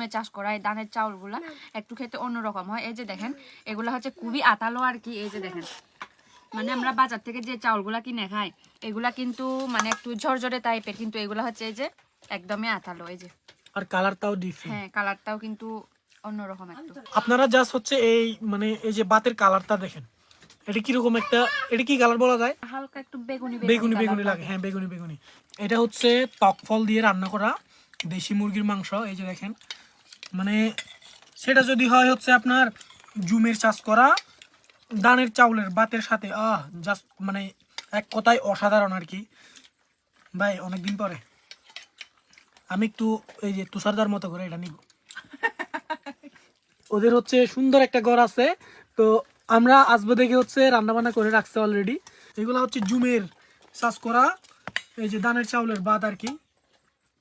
জমে চাষ করা এই ধানের চাউলগুলা একটু খেতে অন্যরকম হয়। এই যে দেখেন এগুলা হচ্ছে খুবই আতালো আর কি এই যে দেখেন। মানে আমরা বাজার থেকে যে চাউলগুলা কিনে খাই এগুলা কিন্তু মানে একটু ঝরঝরে টাইপের কিন্তু এগুলা হচ্ছে এই যে একদমই আতালো এই যে। আর কালারটাও ডিফারেন্ট হ্যাঁ কালারটাও কিন্তু অন্যরকম একটু। আপনারা জাস্ট হচ্ছে এই মানে এই যে বাতের কালারটা দেখেন এটা কীরকম একটা এটা কি কালার বলা যায়? হালকা একটু বেগুনি বেগুনি বেগুনি লাগে হ্যাঁ বেগুনি বেগুনি। এটা হচ্ছে টক ফল দিয়ে রান্না করা দেশি মুরগির মাংস এই যে দেখেন। মানে সেটা যদি হয় হচ্ছে আপনার জুমের চাষ করা দানের চাউলের বাতের সাথে আহ জাস্ট মানে এক কথায় অসাধারণ আর কি। ভাই অনেকদিন পরে। আমি একটু এই যে তুষারদার মতো করে এটা নিব। ওদের হচ্ছে সুন্দর একটা ঘর আছে। তো আমরা আসব দেখে হচ্ছে রান্না বান্না করে রাখছে অলরেডি এগুলো হচ্ছে জুমের চাষ করা এই যে ধানের চাউলের বাদ আর কি।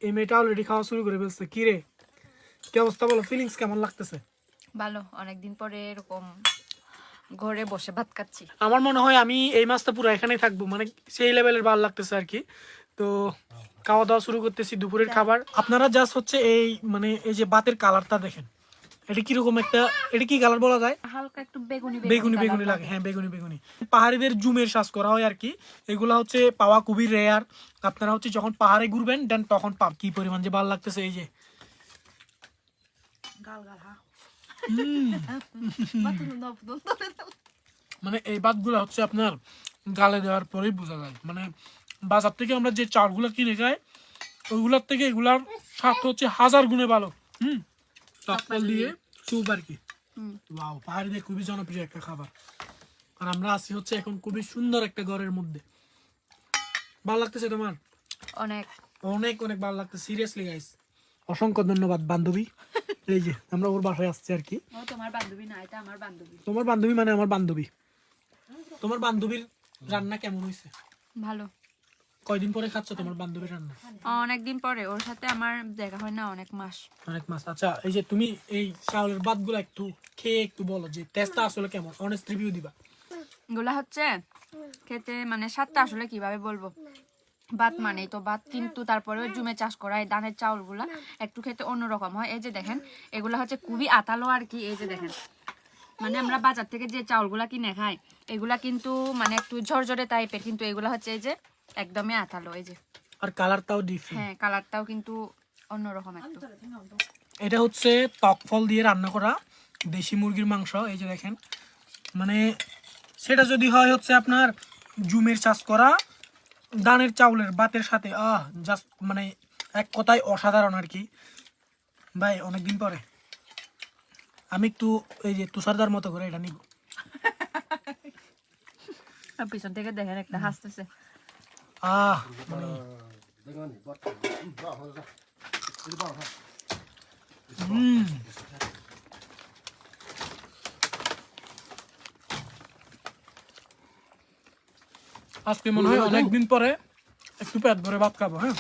এই মেয়েটা অলরেডি খাওয়া শুরু করে ফেলছে। কি রে? কি অবস্থা বলো? ফিলিংস কেমন লাগতেছে? ভালো অনেকদিন পরে এরকম ঘরে বসে ভাত খাচ্ছি। আমার মনে হয় আমি এই মাসটা পুরো এখানেই থাকব মানে সেই লেভেলের ভালো লাগতেছে আর কি। তো খাওয়া দাওয়া শুরু করতেছি দুপুরের খাবার। আপনারা জাস্ট হচ্ছে এই মানে এই যে বাতের কালারটা দেখেন। এটা কীরকম একটা এটা কি কালার বলা যায়? হালকা একটু বেগুনি বেগুনি বেগুনি লাগে হ্যাঁ বেগুনি বেগুনি। পাহাড়িদের জুমের শ্বাস করা হয় আর কি। এগুলা হচ্ছে পাওয়া খুবই রেয়ার আপনারা হচ্ছে যখন পাহাড়ে ঘুরবেন দেন তখন পাব। কি পরিমাণ যে ভালো লাগতেছে এই যে। গাল গাল হা হুম, বাতুল দাও, দাও, দাও, দাও। মানে এই বাতগুলো হচ্ছে আপনার গালে দেওয়ার পরেই বোঝা যায়। মানে বাজার থেকে আমরা যে চালগুলো কিনে খাই ওইগুলোর থেকে এগুলার স্বাদ হচ্ছে হাজার গুণে ভালো। হুম? টকফল দিয়ে চুপ আর কি। ওয়াও পাহাড়িদের খুবই জনপ্রিয় একটা খাবার। আর আমরা আছি হচ্ছে এখন খুবই সুন্দর একটা ঘরের মধ্যে। ভালো লাগতেছে তোমার? অনেক। অনেক অনেক ভালো লাগতেছে। সিরিয়াসলি গাইস অসংখ্য ধন্যবাদ বান্ধবী। এই যে আমরা ওর বাসায় আসছি আর কি। তোমার বান্ধবী না এটা আমার বান্ধবী। তোমার বান্ধবী মানে আমার বান্ধবী। তোমার বান্ধবীর রান্না কেমন হয়েছে? ভালো। কয়দিন পরে খাচ্ছ তোমার বান্ধবীর রান্না? অনেকদিন পরে। ওর সাথে আমার দেখা হয় না অনেক মাস। অনেক মাছ আচ্ছা এই যে তুমি এই চাউলের ভাতগুলো একটু খেয়ে একটু বলো যে টেস্টটা আসলে কেমন? অনেস্ট রিভিউ দিবা। এগুলা হচ্ছে খেতে মানে স্বাদটা আসলে কীভাবে বলব? ভাত মানে তো ভাত কিন্তু তারপরে জুমে চাষ করা এই ধানের চাউলগুলা একটু খেতে অন্যরকম হয়। এই যে দেখেন এগুলা হচ্ছে খুবই আতালো আর কি এই যে দেখেন। মানে আমরা বাজার থেকে যে চাউলগুলা কিনে খাই এগুলা কিন্তু মানে একটু ঝরঝরে টাইপের কিন্তু এগুলা হচ্ছে এই যে একদমই আতালো এই যে। আর কালারটাও ডিফারেন্ট হ্যাঁ কালারটাও কিন্তু অন্যরকম একটু। এটা হচ্ছে টক ফল দিয়ে রান্না করা দেশি মুরগির মাংস এই যে দেখেন। মানে সেটা যদি হয় হচ্ছে আপনার জুমের চাষ করা দানের চাউলের বাতের সাথে আহ জাস্ট মানে এক কথায় অসাধারণ আর কি। ভাই অনেকদিন পরে। আমি একটু এই যে তুষারদার মতো করে এটা নিব। পিছন থেকে দেখেন একটা হাসতেছে। আহ মানে হুম। আজকে মনে হয় অনেকদিন পরে একটু পেট ভরে ভাত খাব হ্যাঁ?